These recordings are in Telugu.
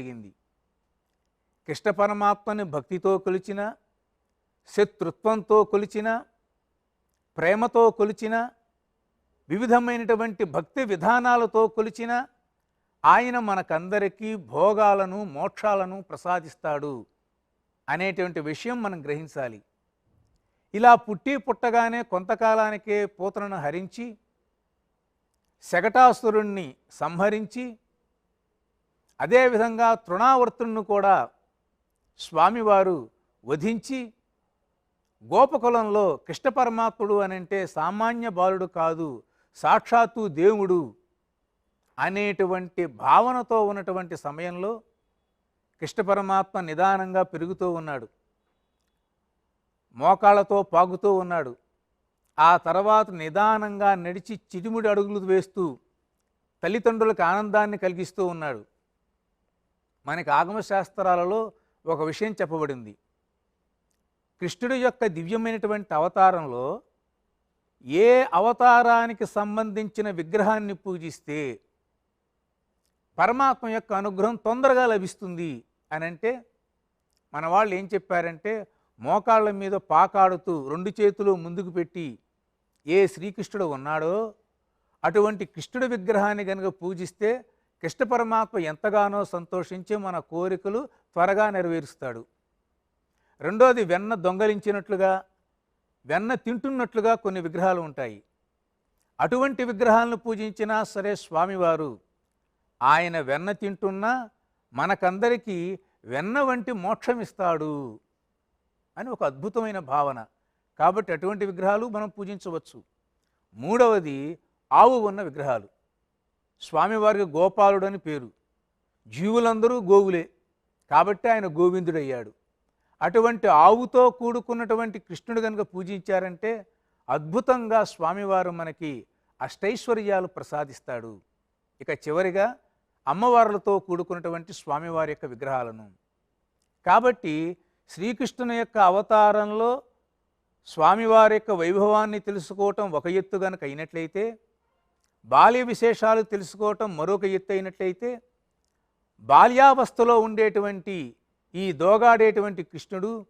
జరిగింది కృష్ణ పరమాత్మని భక్తితో కొలిచిన శత్రుత్వంతో కొలిచిన ప్రేమతో కొలిచిన వివిధమైనటువంటి భక్తి విధానాలతో కొలిచిన ఆయన మనకందరికీ భోగాలను మోక్షాలను ప్రసాదిస్తాడు అనేటువంటి విషయం మనం గ్రహించాలి. ఇలా పుట్టి పుట్టగానే కొంతకాలానికే పూతనను హరించి శకటాసురుణ్ణి సంహరించి అదేవిధంగా తృణావర్తుణ్ణి కూడా స్వామివారు వధించి గోపకులంలో కృష్ణ పరమాత్ముడు అనంటే సామాన్య బాలుడు కాదు సాక్షాత్తు దేవుడు అనేటువంటి భావనతో ఉన్నటువంటి సమయంలో కృష్ణ పరమాత్మ నిదానంగా పెరుగుతూ ఉన్నాడు. మోకాళ్ళతో పాగుతూ ఉన్నాడు. ఆ తర్వాత నిదానంగా నడిచి చిటిముడి అడుగులు వేస్తూ తల్లిదండ్రులకు ఆనందాన్ని కలిగిస్తూ ఉన్నాడు. మనకి ఆగమశాస్త్రాలలో ఒక విషయం చెప్పబడింది. కృష్ణుడి యొక్క దివ్యమైనటువంటి అవతారంలో ఏ అవతారానికి సంబంధించిన విగ్రహాన్ని పూజిస్తే పరమాత్మ యొక్క అనుగ్రహం తొందరగా లభిస్తుంది అని అంటే మన వాళ్ళు ఏం చెప్పారంటే మోకాళ్ళ మీద పాకాడుతూ రెండు చేతులు ముందుకు పెట్టి ఏ శ్రీకృష్ణుడు ఉన్నాడో అటువంటి కృష్ణుడి విగ్రహాన్ని కనుక పూజిస్తే కృష్ణ పరమాత్మ ఎంతగానో సంతోషించి మన కోరికలు త్వరగా నెరవేరుస్తాడు. రెండోది వెన్న దొంగలించినట్లుగా వెన్న తింటున్నట్లుగా కొన్ని విగ్రహాలు ఉంటాయి. అటువంటి విగ్రహాలను పూజించినా సరే స్వామివారు ఆయన వెన్న తింటున్నా మనకందరికీ వెన్న వంటి మోక్షమిస్తాడు అని ఒక అద్భుతమైన భావన. కాబట్టి అటువంటి విగ్రహాలు మనం పూజించవచ్చు. మూడవది ఆవు ఉన్న విగ్రహాలు. స్వామివారికి గోపాలుడు అని పేరు. జీవులందరూ గోవులే. కాబట్టి ఆయన గోవిందుడయ్యాడు. అటువంటి ఆవుతో కూడుకున్నటువంటి కృష్ణుడు కనుక పూజించారంటే అద్భుతంగా స్వామివారు మనకి అష్టైశ్వర్యాలు ప్రసాదిస్తాడు. ఇక చివరిగా అమ్మవార్లతో కూడుకున్నటువంటి స్వామివారి యొక్క విగ్రహాలను. కాబట్టి శ్రీకృష్ణుని యొక్క అవతారంలో స్వామివారి యొక్క వైభవాన్ని తెలుసుకోవటం ఒక ఎత్తు గనక అయినట్లయితే బాల్య విశేషాలు తెలుసుకోవటం మరొక ఎత్తు అయినట్లయితే బాల్యావస్థలో ఉండేటువంటి ఈ దోగాడేటువంటి కృష్ణుడు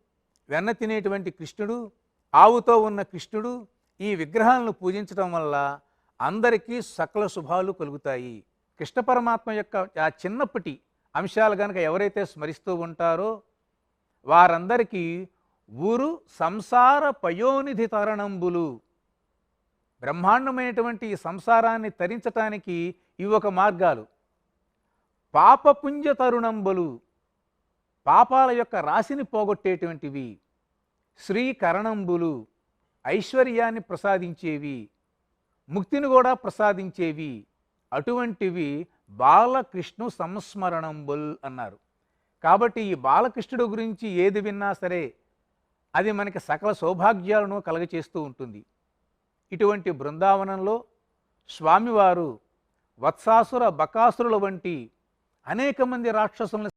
వెన్న తినేటువంటి కృష్ణుడు ఆవుతో ఉన్న కృష్ణుడు ఈ విగ్రహాలను పూజించడం వల్ల అందరికీ సకల శుభాలు కలుగుతాయి. కృష్ణ పరమాత్మ యొక్క ఆ చిన్నప్పటి అంశాలు కనుక ఎవరైతే స్మరిస్తూ ఉంటారో వారందరికీ ఊరు సంసార పయోనిధి తరణంబులు బ్రహ్మాండమైనటువంటి సంసారాన్ని తరించటానికి ఇవి ఒక మార్గాలు. పాపపుంజ తరుణంబలు పాపాల యొక్క రాశిని పోగొట్టేటువంటివి. శ్రీకరణంబులు ఐశ్వర్యాన్ని ప్రసాదించేవి. ముక్తిని కూడా ప్రసాదించేవి. అటువంటివి బాలకృష్ణు సంస్మరణంబుల్ అన్నారు. కాబట్టి ఈ బాలకృష్ణుడు గురించి ఏది విన్నా సరే అది మనకి సకల సౌభాగ్యాలను కలగచేస్తూ ఉంటుంది. ఇటువంటి బృందావనంలో స్వామివారు వత్సాసుర బకాసురుల వంటి అనేక మంది రాక్షసులను